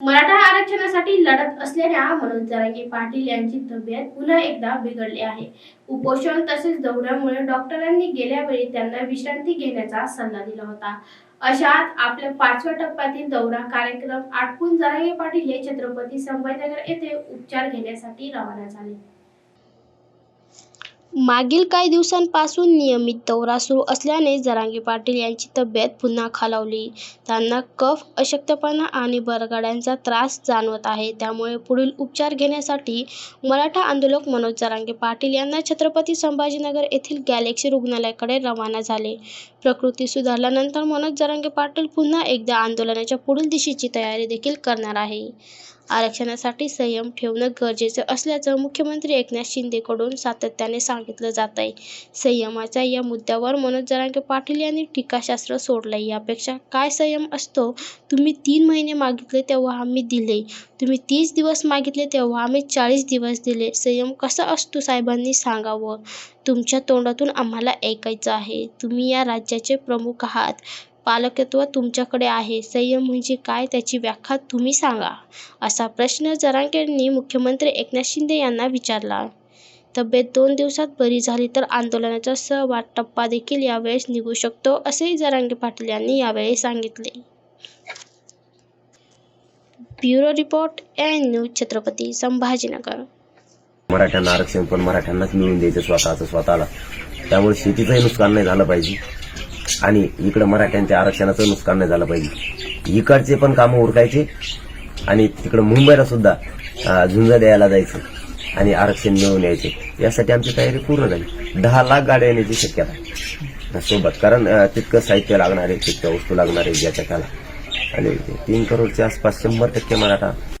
मराठा आरक्षणासाठी लढत असलेल्या मनोज जरांगे पाटील यांची तब्येत पुन्हा एकदा बिघडली आहे. उपोषण तसेच दौऱ्यामुळे डॉक्टरांनी गेल्या वेळी त्यांना विश्रांती घेण्याचा सल्ला दिला होता. अशात आपल्या पाचव्या टप्प्यातील दौरा कार्यक्रम आटपून जरांगे पाटील हे छत्रपती संभाजीनगर येथे उपचार घेण्यासाठी रवाना झाले. मागील काही दिवसांपासून नियमित दौरा सुरू असल्याने जरांगे पाटील यांची तब्येत पुन्हा खालावली. त्यांना कफ अशक्तपणा आणि बरगड्यांचा त्रास जाणवत आहे. त्यामुळे पुढील उपचार घेण्यासाठी मराठा आंदोलक मनोज जरांगे पाटील यांना छत्रपती संभाजीनगर येथील गॅलेक्सी रुग्णालयाकडे रवाना झाले. प्रकृती सुधारल्यानंतर मनोज जरांगे पाटील पुन्हा एकदा आंदोलनाच्या पुढील दिशेची तयारी देखील करणार आहे. आरक्षणासाठी संयम ठेवणं गरजेचं असल्याचं मुख्यमंत्री एकनाथ शिंदेकडून सातत्याने सांगितलं जात आहे संयमाच्या या मुद्द्यावर मनोज जरांगे पाटील यांनी टीकाशास्त्र सोडलंय. यापेक्षा काय संयम असतो? तुम्ही तीन महिने मागितले तेव्हा आम्ही दिले. तुम्ही तीस दिवस मागितले तेव्हा आम्ही चाळीस दिवस दिले. संयम कसा असतो साहेबांनी सांगावं? तुमच्या तोंडातून आम्हाला ऐकायचं आहे. तुम्ही या राज्याचे प्रमुख आहात. पालकत्व तुमच्याकडे आहे. संयम म्हणजे काय? त्याची व्याख्या तुम्ही सांगा. असा प्रश्न जरांगेंनी मुख्यमंत्री एकनाथ शिंदे यांना विचारला. तब्येत दोन दिवसात बरी झाली तर आंदोलनाचा सहभाग टप्पा देखील यावेळेस निघू शकतो असेही जरांगे पाटील यांनी यावेळी सांगितले. Bureau report N news Chhatrapati Sambhajinagar. मराठ्यांना आरक्षण पण मराठ्यांनाच मिळून द्यायचं स्वतःचं स्वतःला. त्यामुळे शेतीचंही नुकसान नाही झालं पाहिजे. आणि इकडं मराठ्यांच्या आरक्षणाचं नुकसान नाही झालं पाहिजे. इकडचे पण कामं उरकायचे आणि तिकडं मुंबईला सुद्धा झुंज द्यायला जायचं आणि आरक्षण मिळवून यायचे. यासाठी आमची तयारी पूर्ण झाली. दहा लाख गाड्या येण्याची शक्यता आहे. सोबत कारण तितकं साहित्य लागणार आहे तितक्या वस्तू लागणार आहे ज्याच्या त्याला. आणि तीन करोडच्या आसपास शंभर टक्के मराठा